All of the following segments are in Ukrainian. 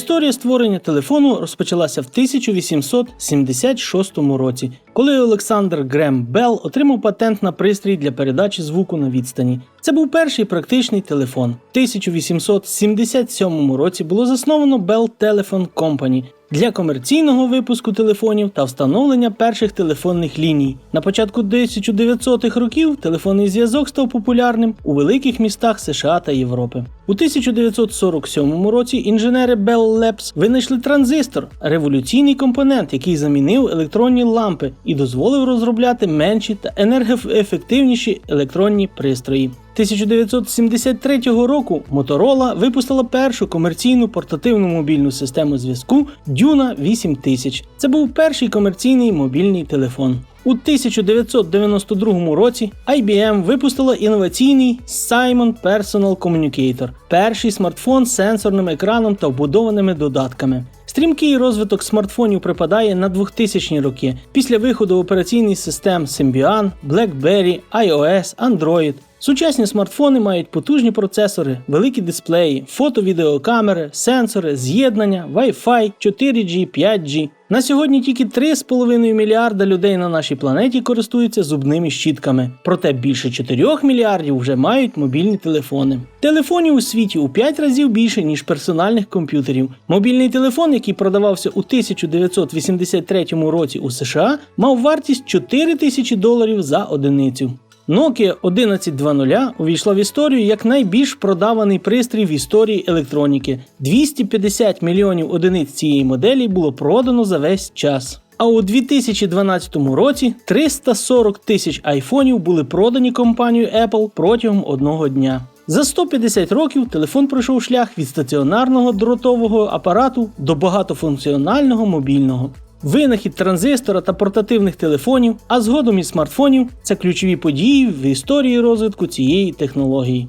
Історія створення телефону розпочалася в 1876 році, коли Олександр Грем Белл отримав патент на пристрій для передачі звуку на відстані. Це був перший практичний телефон. В 1877 році було засновано Bell Telephone Company для комерційного випуску телефонів та встановлення перших телефонних ліній. На початку 1900-х років телефонний зв'язок став популярним у великих містах США та Європи. У 1947 році інженери Bell Labs винайшли транзистор, революційний компонент, який замінив електронні лампи і дозволив розробляти менші та енергоефективніші електронні пристрої. 1973 року Motorola випустила першу комерційну портативну мобільну систему зв'язку Duna 8000. Це був перший комерційний мобільний телефон. У 1992 році IBM випустила інноваційний Simon Personal Communicator, перший смартфон з сенсорним екраном та вбудованими додатками. Стрімкий розвиток смартфонів припадає на 2000-ні роки після виходу операційних систем Symbian, BlackBerry, iOS, Android. Сучасні смартфони мають потужні процесори, великі дисплеї, фото-відеокамери, сенсори, з'єднання, Wi-Fi, 4G, 5G. На сьогодні тільки 3,5 мільярда людей на нашій планеті користуються зубними щітками, проте більше 4 мільярдів вже мають мобільні телефони. Телефонів у світі у 5 разів більше, ніж персональних комп'ютерів. Мобільний телефон, який продавався у 1983 році у США, мав вартість 4 тисячі доларів за одиницю. Nokia 1120 увійшла в історію як найбільш продаваний пристрій в історії електроніки. 250 мільйонів одиниць цієї моделі було продано за весь час. А у 2012 році 340 тисяч айфонів були продані компанією Apple протягом одного дня. За 150 років телефон пройшов шлях від стаціонарного дротового апарату до багатофункціонального мобільного. Винахід транзистора та портативних телефонів, а згодом і смартфонів це ключові події в історії розвитку цієї технології.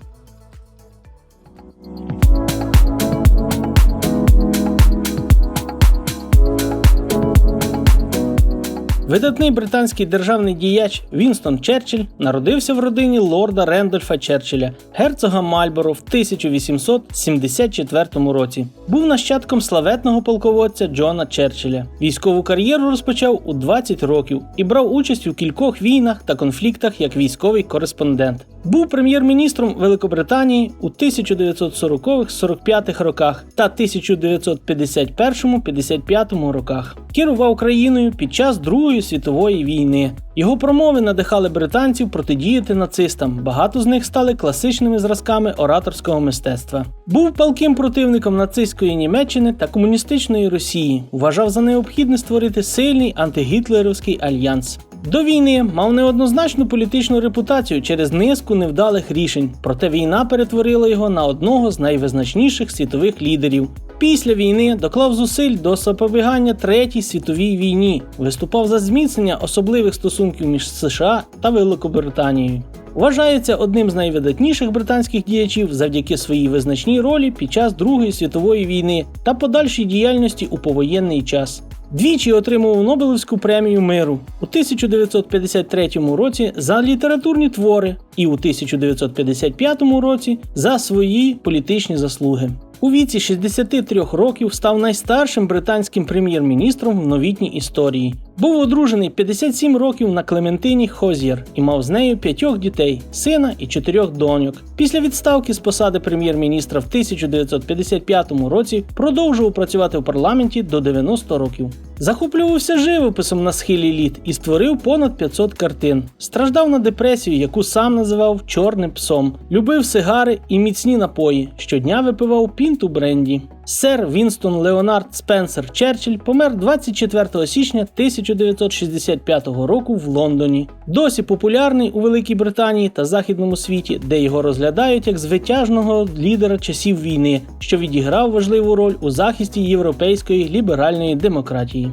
Видатний британський державний діяч Вінстон Черчилль народився в родині лорда Рендольфа Черчилля, герцога Мальборо в 1874 році. Був нащадком славетного полководця Джона Черчилля. Військову кар'єру розпочав у 20 років і брав участь у кількох війнах та конфліктах як військовий кореспондент. Був прем'єр-міністром Великобританії у 1940-45 роках та 1951-55 роках. Керував країною під час Другої світової війни. Його промови надихали британців протидіяти нацистам. Багато з них стали класичними зразками ораторського мистецтва. Був палким противником нацистської Німеччини та комуністичної Росії. Вважав за необхідне створити сильний антигітлерівський альянс. До війни мав неоднозначну політичну репутацію через низку невдалих рішень, проте війна перетворила його на одного з найвизначніших світових лідерів. Після війни доклав зусиль до запобігання Третій світовій війні, виступав за зміцнення особливих стосунків між США та Великобританією. Вважається одним з найвидатніших британських діячів завдяки своїй визначній ролі під час Другої світової війни та подальшій діяльності у повоєнний час. Двічі отримував Нобелівську премію миру у 1953 році за літературні твори і у 1955 році за свої політичні заслуги. У віці 63 років став найстаршим британським прем'єр-міністром в новітній історії. Був одружений 57 років на Клементині Хозєр і мав з нею п'ятьох дітей, сина і чотирьох доньок. Після відставки з посади прем'єр-міністра в 1955 році продовжував працювати в парламенті до 90 років. Захоплювався живописом на схилі літ і створив понад 500 картин. Страждав на депресію, яку сам називав чорним псом. Любив сигари і міцні напої. Щодня випивав пінту бренді. Сер Вінстон Леонард Спенсер Черчилль помер 24 січня 1965 року в Лондоні. Досі популярний у Великій Британії та Західному світі, де його розглядають як звитяжного лідера часів війни, що відіграв важливу роль у захисті європейської ліберальної демократії.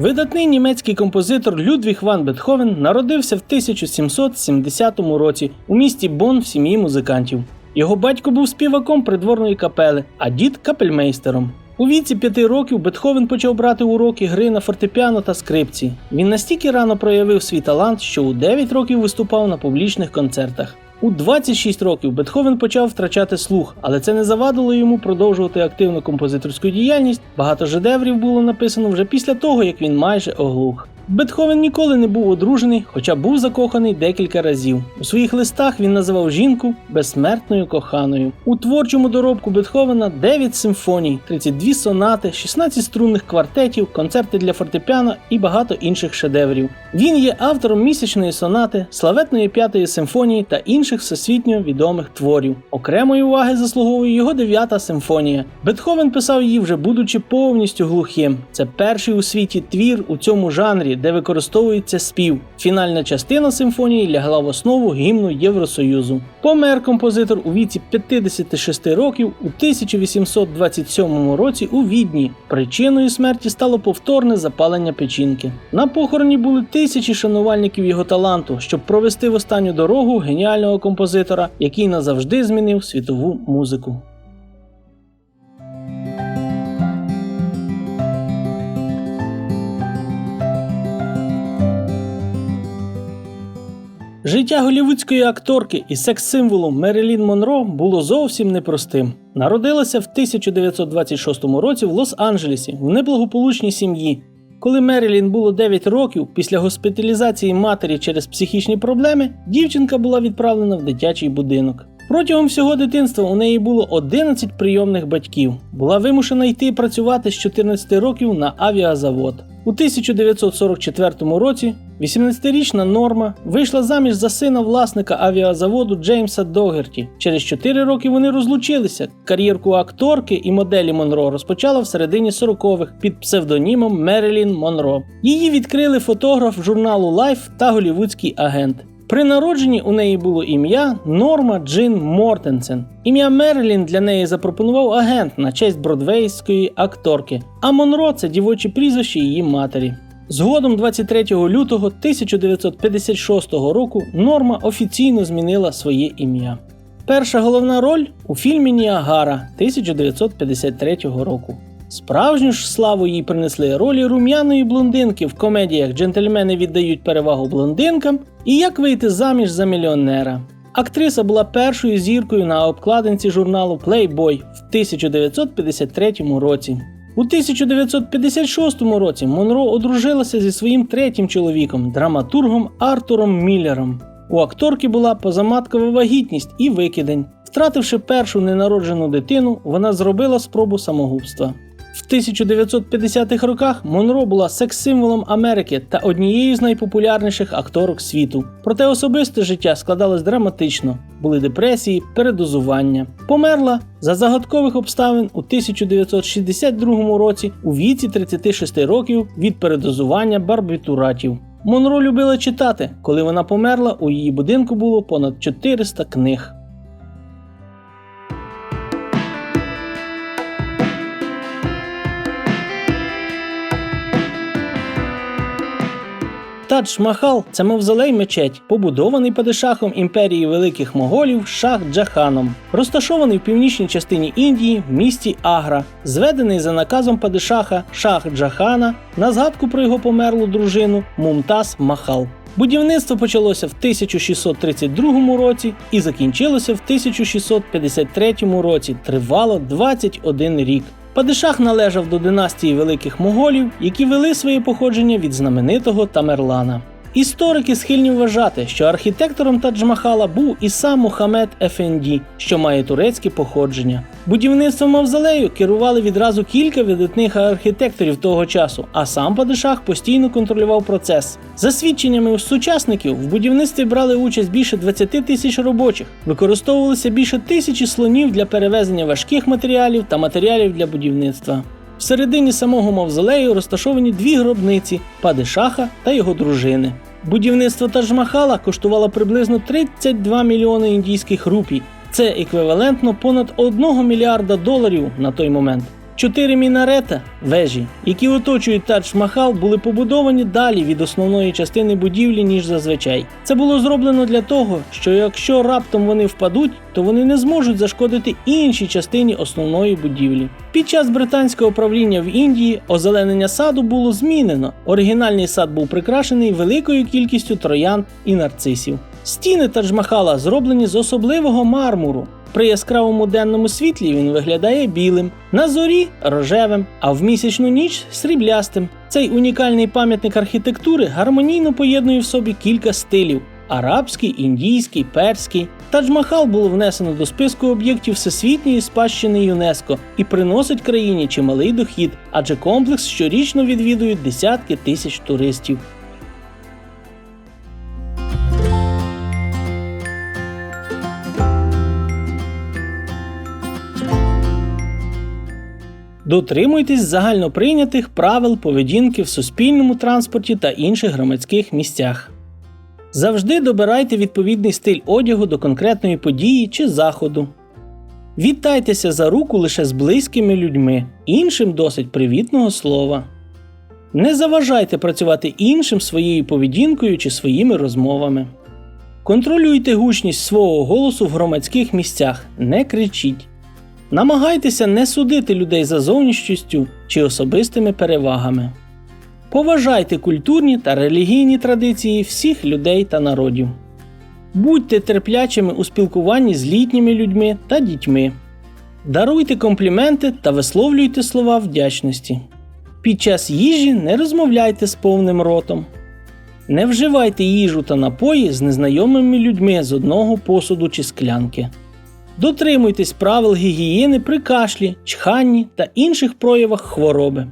Видатний німецький композитор Людвіг ван Бетховен народився в 1770 році у місті Бон в сім'ї музикантів. Його батько був співаком придворної капели, а дід капельмейстером. У віці п'яти років Бетховен почав брати уроки гри на фортепіано та скрипці. Він настільки рано проявив свій талант, що у 9 років виступав на публічних концертах. У 26 років Бетховен почав втрачати слух, але це не завадило йому продовжувати активну композиторську діяльність. Багато шедеврів було написано вже після того, як він майже оглух. Бетховен ніколи не був одружений, хоча був закоханий декілька разів. У своїх листах він називав жінку безсмертною коханою. У творчому доробку Бетховена 9 симфоній, 32 сонати, 16 струнних квартетів, концерти для фортепіано і багато інших шедеврів. Він є автором місячної сонати, славетної п'ятої симфонії та інших всесвітньо відомих творів. Окремої уваги заслуговує його дев'ята симфонія. Бетховен писав її вже будучи повністю глухим. Це перший у світі твір у цьому жанрі, де використовується спів. Фінальна частина симфонії лягла в основу гімну Євросоюзу. Помер композитор у віці 56 років у 1827 році у Відні. Причиною смерті стало повторне запалення печінки. На похороні були тисячі шанувальників його таланту, щоб провести в останню дорогу геніального композитора, який назавжди змінив світову музику. Життя голівудської акторки і секс-символу Мерилін Монро було зовсім непростим. Народилася в 1926 році в Лос-Анджелесі в неблагополучній сім'ї. Коли Мерилін було 9 років, після госпіталізації матері через психічні проблеми, дівчинка була відправлена в дитячий будинок. Протягом всього дитинства у неї було 11 прийомних батьків. Була вимушена йти працювати з 14 років на авіазавод. У 1944 році 18-річна Норма вийшла заміж за сина власника авіазаводу Джеймса Догерті. Через 4 роки вони розлучилися. Кар'єрку акторки і моделі Монро розпочала в середині 40-х під псевдонімом Мерилін Монро. Її відкрили фотограф журналу Life та голівудський агент. При народженні у неї було ім'я Норма Джин Мортенсен. Ім'я Мерлін для неї запропонував агент на честь бродвейської акторки, а Монро це дівоче прізвище її матері. Згодом, 23 лютого 1956 року, Норма офіційно змінила своє ім'я. Перша головна роль у фільмі Ніагара 1953 року. Справжню ж славу їй принесли ролі рум'яної блондинки в комедіях Джентльмени віддають перевагу блондинкам і Як вийти заміж за мільйонера. Актриса була першою зіркою на обкладинці журналу Playboy в 1953 році. У 1956 році Монро одружилася зі своїм третім чоловіком, драматургом Артуром Міллером. У акторки була позаматкова вагітність і викидень. Втративши першу ненароджену дитину, вона зробила спробу самогубства. В 1950-х роках Монро була секс-символом Америки та однією з найпопулярніших акторок світу. Проте особисте життя складалось драматично, були депресії, передозування. Померла за загадкових обставин у 1962 році у віці 36 років від передозування барбітуратів. Монро любила читати. Коли вона померла, у її будинку було понад 400 книг. Тадж Махал це мавзолей мечеть, побудований падишахом імперії великих моголів Шах Джаханом, розташований в північній частині Індії в місті Агра, зведений за наказом падишаха Шах Джахана на згадку про його померлу дружину Мумтаз Махал. Будівництво почалося в 1632 році і закінчилося в 1653 році. Тривало 21 рік. Падишах належав до династії великих моголів, які вели своє походження від знаменитого Тамерлана. Історики схильні вважати, що архітектором Тадж-Махала був і сам Мухаммед Ефенді, що має турецьке походження. Будівництвом мавзолею керували відразу кілька видатних архітекторів того часу, а сам Падишах постійно контролював процес. За свідченнями сучасників, в будівництві брали участь більше 20 тисяч робочих, використовувалося більше тисячі слонів для перевезення важких матеріалів та матеріалів для будівництва. Всередині самого мавзолею розташовані дві гробниці Падишаха та його дружини. Будівництво Тадж-Махала коштувало приблизно 32 мільйони індійських рупій. Це еквівалентно понад 1 мільярда доларів на той момент. Чотири мінарета вежі, які оточують Тадж-Махал, були побудовані далі від основної частини будівлі, ніж зазвичай. Це було зроблено для того, що якщо раптом вони впадуть, то вони не зможуть зашкодити іншій частині основної будівлі. Під час британського правління в Індії озеленення саду було змінено. Оригінальний сад був прикрашений великою кількістю троянд і нарцисів. Стіни Тадж-Махала зроблені з особливого мармуру. При яскравому денному світлі він виглядає білим, на зорі рожевим, а в місячну ніч сріблястим. Цей унікальний пам'ятник архітектури гармонійно поєднує в собі кілька стилів: арабський, індійський, перський. Тадж-Махал було внесено до списку об'єктів всесвітньої спадщини ЮНЕСКО і приносить країні чималий дохід, адже комплекс щорічно відвідують десятки тисяч туристів. Дотримуйтесь загальноприйнятих правил поведінки в суспільному транспорті та інших громадських місцях. Завжди добирайте відповідний стиль одягу до конкретної події чи заходу. Вітайтеся за руку лише з близькими людьми, іншим досить привітного слова. Не заважайте працювати іншим своєю поведінкою чи своїми розмовами. Контролюйте гучність свого голосу в громадських місцях, не кричіть. Намагайтеся не судити людей за зовнішністю чи особистими перевагами. Поважайте культурні та релігійні традиції всіх людей та народів. Будьте терплячими у спілкуванні з літніми людьми та дітьми. Даруйте компліменти та висловлюйте слова вдячності. Під час їжі не розмовляйте з повним ротом. Не вживайте їжу та напої з незнайомими людьми з одного посуду чи склянки. Дотримуйтесь правил гігієни при кашлі, чханні та інших проявах хвороби.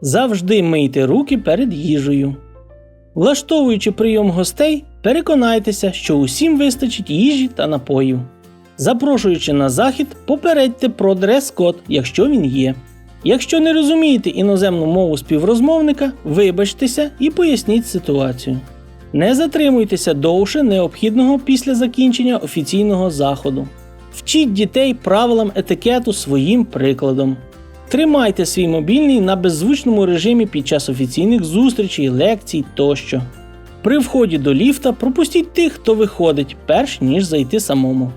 Завжди мийте руки перед їжею. Влаштовуючи прийом гостей, переконайтеся, що усім вистачить їжі та напоїв. Запрошуючи на захід, попередьте про дрес-код, якщо він є. Якщо не розумієте іноземну мову співрозмовника, вибачтеся і поясніть ситуацію. Не затримуйтеся довше необхідного після закінчення офіційного заходу. Вчіть дітей правилам етикету своїм прикладом. Тримайте свій мобільний на беззвучному режимі під час офіційних зустрічей, лекцій тощо. При вході до ліфта пропустіть тих, хто виходить, перш ніж зайти самому.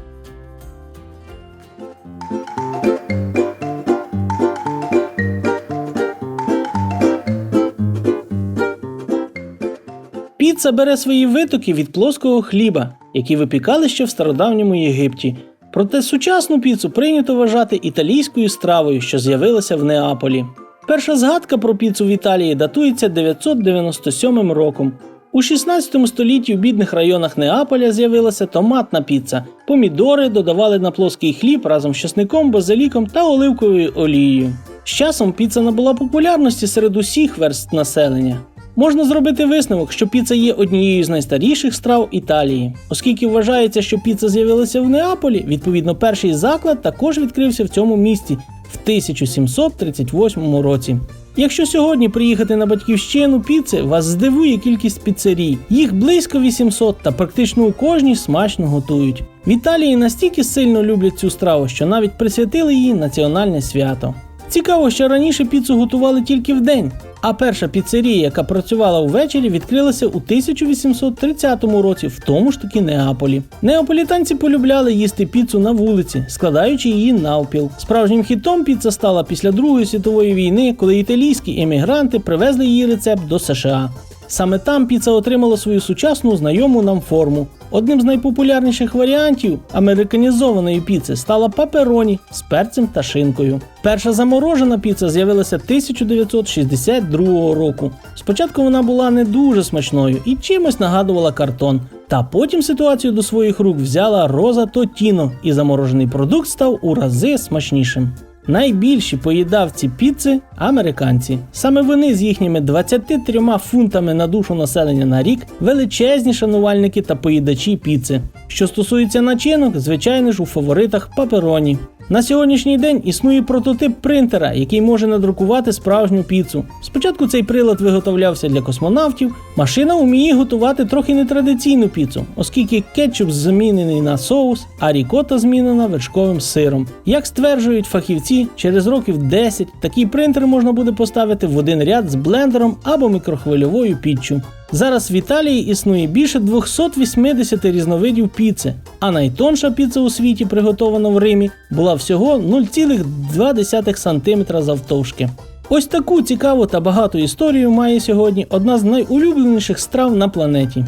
Піца бере свої витоки від плоского хліба, які випікали ще в стародавньому Єгипті. Проте сучасну піцу прийнято вважати італійською стравою, що з'явилася в Неаполі. Перша згадка про піцу в Італії датується 997 роком. У 16 столітті в бідних районах Неаполя з'явилася томатна піца. Помідори додавали на плоский хліб разом з чесником, базиліком та оливковою олією. З часом піца набула популярності серед усіх верст населення. Можна зробити висновок, що піца є однією з найстаріших страв Італії. Оскільки вважається, що піца з'явилася в Неаполі, відповідно, перший заклад також відкрився в цьому місті в 1738 році. Якщо сьогодні приїхати на батьківщину піци, вас здивує кількість піцерій. Їх близько 800 та практично у кожній смачно готують. В Італії настільки сильно люблять цю страву, що навіть присвятили їй національне свято. Цікаво, що раніше піцу готували тільки в день, а перша піцерія, яка працювала ввечері, відкрилася у 1830 році в тому ж таки Неаполі. Неаполітанці полюбляли їсти піцу на вулиці, складаючи її навпіл. Справжнім хітом піца стала після Другої світової війни, коли італійські емігранти привезли її рецепт до США. Саме там піца отримала свою сучасну знайому нам форму. Одним з найпопулярніших варіантів американізованої піци стала папероні з перцем та шинкою. Перша заморожена піца з'явилася 1962 року. Спочатку вона була не дуже смачною і чимось нагадувала картон. Та потім ситуацію до своїх рук взяла Роза Тотіно, і заморожений продукт став у рази смачнішим. Найбільші поїдавці піци американці. Саме вони з їхніми 23 фунтами на душу населення на рік величезні шанувальники та поїдачі піци. Що стосується начинок, звичайно ж у фаворитах папероні. На сьогоднішній день існує прототип принтера, який може надрукувати справжню піцу. Спочатку цей прилад виготовлявся для космонавтів. Машина вміє готувати трохи нетрадиційну піцу, оскільки кетчуп замінений на соус, а рікота змінена вершковим сиром. Як стверджують фахівці, через років 10 такий принтер можна буде поставити в один ряд з блендером або мікрохвильовою піччю. Зараз в Італії існує більше 280 різновидів піци, а найтонша піца у світі, приготована в Римі, була всього 0,2 см завтовшки. Ось таку цікаву та багату історію має сьогодні одна з найулюбленіших страв на планеті.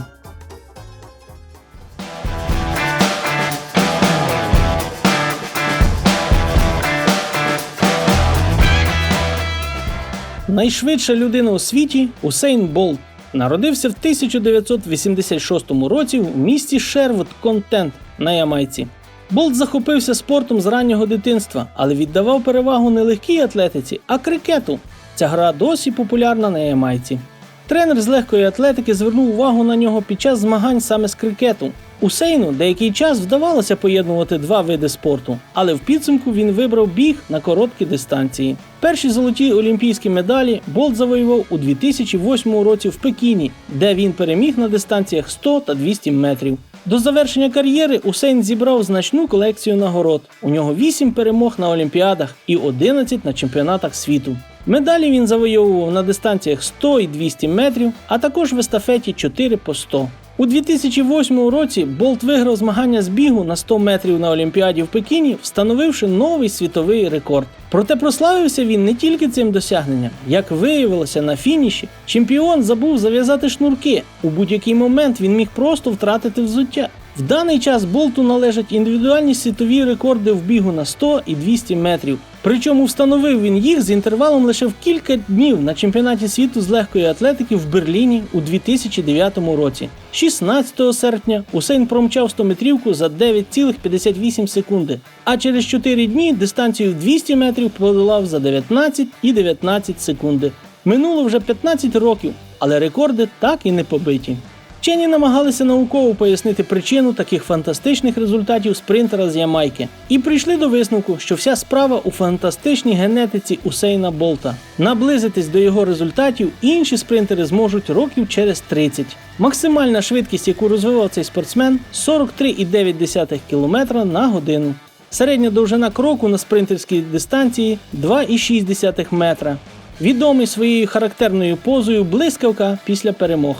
Найшвидша людина у світі Усейн Болт. Народився в 1986 році в місті Шервуд Контент на Ямайці. Болт захопився спортом з раннього дитинства, але віддавав перевагу не легкій атлетиці, а крикету. Ця гра досі популярна на Ямайці. Тренер з легкої атлетики звернув увагу на нього під час змагань саме з крикету. Усейну деякий час вдавалося поєднувати два види спорту, але в підсумку він вибрав біг на короткі дистанції. Перші золоті олімпійські медалі Болт завоював у 2008 році в Пекіні, де він переміг на дистанціях 100 та 200 метрів. До завершення кар'єри Усейн зібрав значну колекцію нагород. У нього 8 перемог на Олімпіадах і 11 на чемпіонатах світу. Медалі він завойовував на дистанціях 100 і 200 метрів, а також в естафеті 4 по 100. У 2008 році Болт виграв змагання з бігу на 100 метрів на Олімпіаді в Пекіні, встановивши новий світовий рекорд. Проте прославився він не тільки цим досягненням. Як виявилося на фініші, чемпіон забув зав'язати шнурки. У будь-який момент він міг просто втратити взуття. В даний час Болту належать індивідуальні світові рекорди в бігу на 100 і 200 метрів. Причому встановив він їх з інтервалом лише в кілька днів на чемпіонаті світу з легкої атлетики в Берліні у 2009 році. 16 серпня Усейн промчав 100-метрівку за 9,58 секунди, а через 4 дні дистанцію в 200 метрів подолав за 19 і 19 секунди. Минуло вже 15 років, але рекорди так і не побиті. Вчені намагалися науково пояснити причину таких фантастичних результатів спринтера з Ямайки і прийшли до висновку, що вся справа у фантастичній генетиці Усейна Болта. Наблизитись до його результатів інші спринтери зможуть років через 30. Максимальна швидкість, яку розвивав цей спортсмен 43,9 км на годину. Середня довжина кроку на спринтерській дистанції 2,6 метра. Відомий своєю характерною позою блискавка після перемог.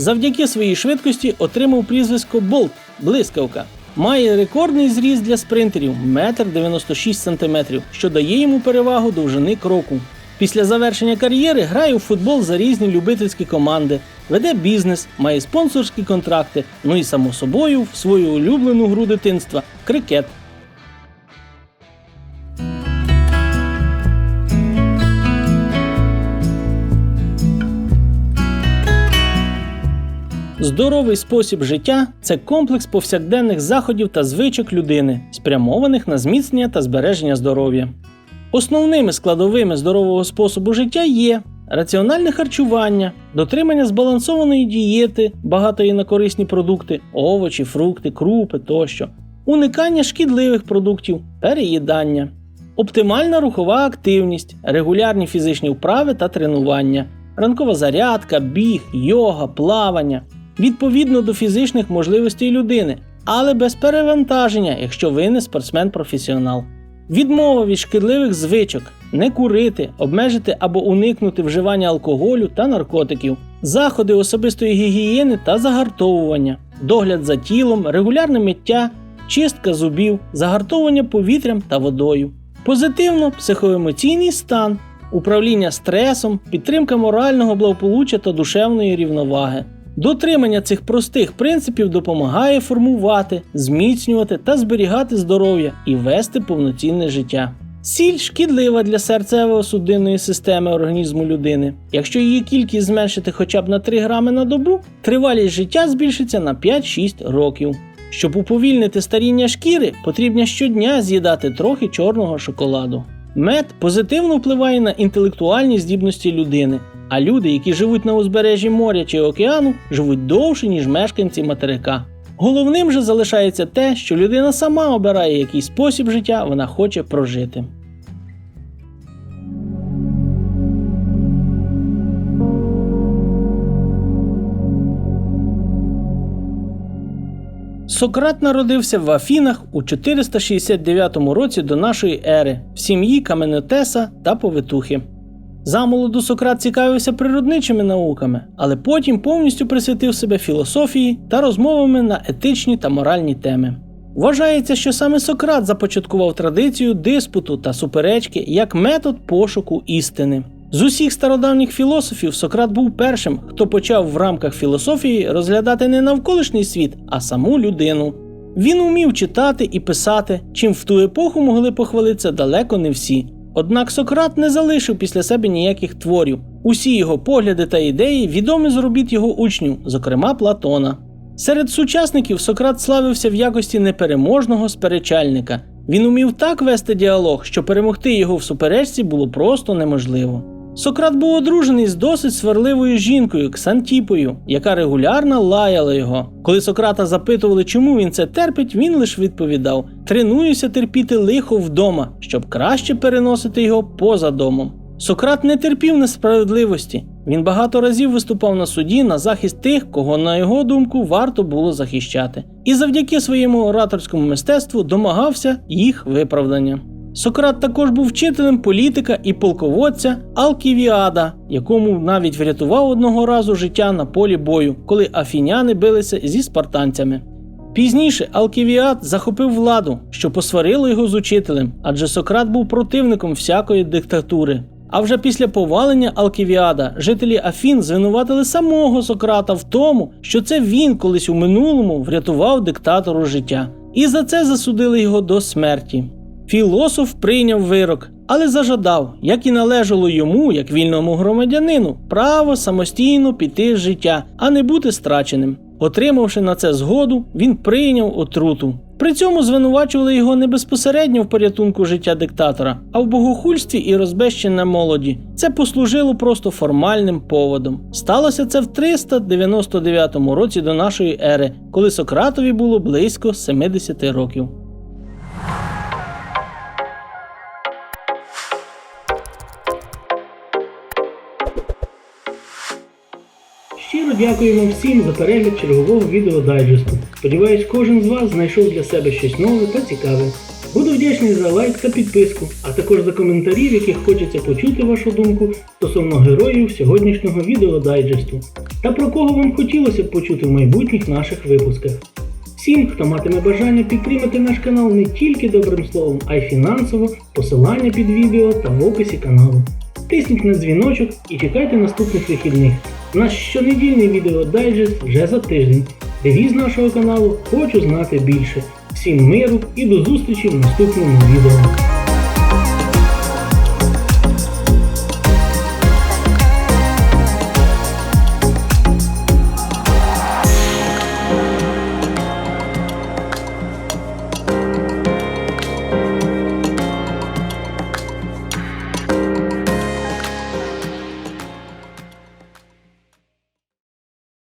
Завдяки своїй швидкості отримав прізвисько Болт блискавка. Має рекордний зріст для спринтерів 1,96 см, що дає йому перевагу довжини кроку. Після завершення кар'єри грає у футбол за різні любительські команди, веде бізнес, має спонсорські контракти, ну і само собою в свою улюблену гру дитинства крикет. Здоровий спосіб життя це комплекс повсякденних заходів та звичок людини, спрямованих на зміцнення та збереження здоров'я. Основними складовими здорового способу життя є раціональне харчування, дотримання збалансованої дієти, багатої на корисні продукти, овочі, фрукти, крупи тощо, уникання шкідливих продуктів, переїдання, оптимальна рухова активність, регулярні фізичні вправи та тренування, ранкова зарядка, біг, йога, плавання відповідно до фізичних можливостей людини, але без перевантаження, якщо ви не спортсмен-професіонал. Відмова від шкідливих звичок, не курити, обмежити або уникнути вживання алкоголю та наркотиків, заходи особистої гігієни та загартовування, догляд за тілом, регулярне миття, чистка зубів, загартовування повітрям та водою, позитивно психоемоційний стан, управління стресом, підтримка морального благополуччя та душевної рівноваги. Дотримання цих простих принципів допомагає формувати, зміцнювати та зберігати здоров'я і вести повноцінне життя. Сіль шкідлива для серцево-судинної системи організму людини. Якщо її кількість зменшити хоча б на 3 грами на добу, тривалість життя збільшиться на 5-6 років. Щоб уповільнити старіння шкіри, потрібно щодня з'їдати трохи чорного шоколаду. Мед позитивно впливає на інтелектуальні здібності людини, а люди, які живуть на узбережжі моря чи океану, живуть довше, ніж мешканці материка. Головним же залишається те, що людина сама обирає, який спосіб життя вона хоче прожити. Сократ народився в Афінах у 469 році до нашої ери в сім'ї Каменотеса та Повитухи. Замолоду Сократ цікавився природничими науками, але потім повністю присвятив себе філософії та розмовами на етичні та моральні теми. Вважається, що саме Сократ започаткував традицію диспуту та суперечки як метод пошуку істини. З усіх стародавніх філософів Сократ був першим, хто почав в рамках філософії розглядати не навколишній світ, а саму людину. Він умів читати і писати, чим в ту епоху могли похвалитися далеко не всі. Однак Сократ не залишив після себе ніяких творів. Усі його погляди та ідеї відомі з робіт його учнів, зокрема Платона. Серед сучасників Сократ славився в якості непереможного сперечальника. Він умів так вести діалог, що перемогти його в суперечці було просто неможливо. Сократ був одружений з досить сварливою жінкою Ксантіпою, яка регулярно лаяла його. Коли Сократа запитували, чому він це терпить, він лише відповідав: тренуюся терпіти лихо вдома, щоб краще переносити його поза домом. Сократ не терпів несправедливості. Він багато разів виступав на суді на захист тих, кого, на його думку, варто було захищати, і завдяки своєму ораторському мистецтву домагався їх виправдання. Сократ також був вчителем політика і полководця Алківіада, якому навіть врятував одного разу життя на полі бою, коли афіняни билися зі спартанцями. Пізніше Алківіад захопив владу, що посварило його з учителем, адже Сократ був противником всякої диктатури. А вже після повалення Алківіада жителі Афін звинуватили самого Сократа в тому, що це він колись у минулому врятував диктатору життя, і за це засудили його до смерті. Філософ прийняв вирок, але зажадав, як і належало йому, як вільному громадянину, право самостійно піти з життя, а не бути страченим. Отримавши на це згоду, він прийняв отруту. При цьому звинувачували його не безпосередньо в порятунку життя диктатора, а в богохульстві і розбещенні молоді. Це послужило просто формальним поводом. Сталося це в 399 році до нашої ери, коли Сократові було близько 70 років. Дякуємо всім за перегляд чергового відео дайджесту. Сподіваюсь, кожен з вас знайшов для себе щось нове та цікаве. Буду вдячний за лайк та підписку, а також за коментарі, в яких хочеться почути вашу думку стосовно героїв сьогоднішнього відео дайджесту та про кого вам хотілося б почути в майбутніх наших випусках. Всім, хто матиме бажання підтримати наш канал не тільки добрим словом, а й фінансово, посилання під відео та в описі каналу. Тисніть на дзвіночок і чекайте наступних вихідних. Наш щонедільний відео дайджест вже за тиждень. Девіз нашого каналу Хочу знати більше. Всім миру і до зустрічі в наступному відео.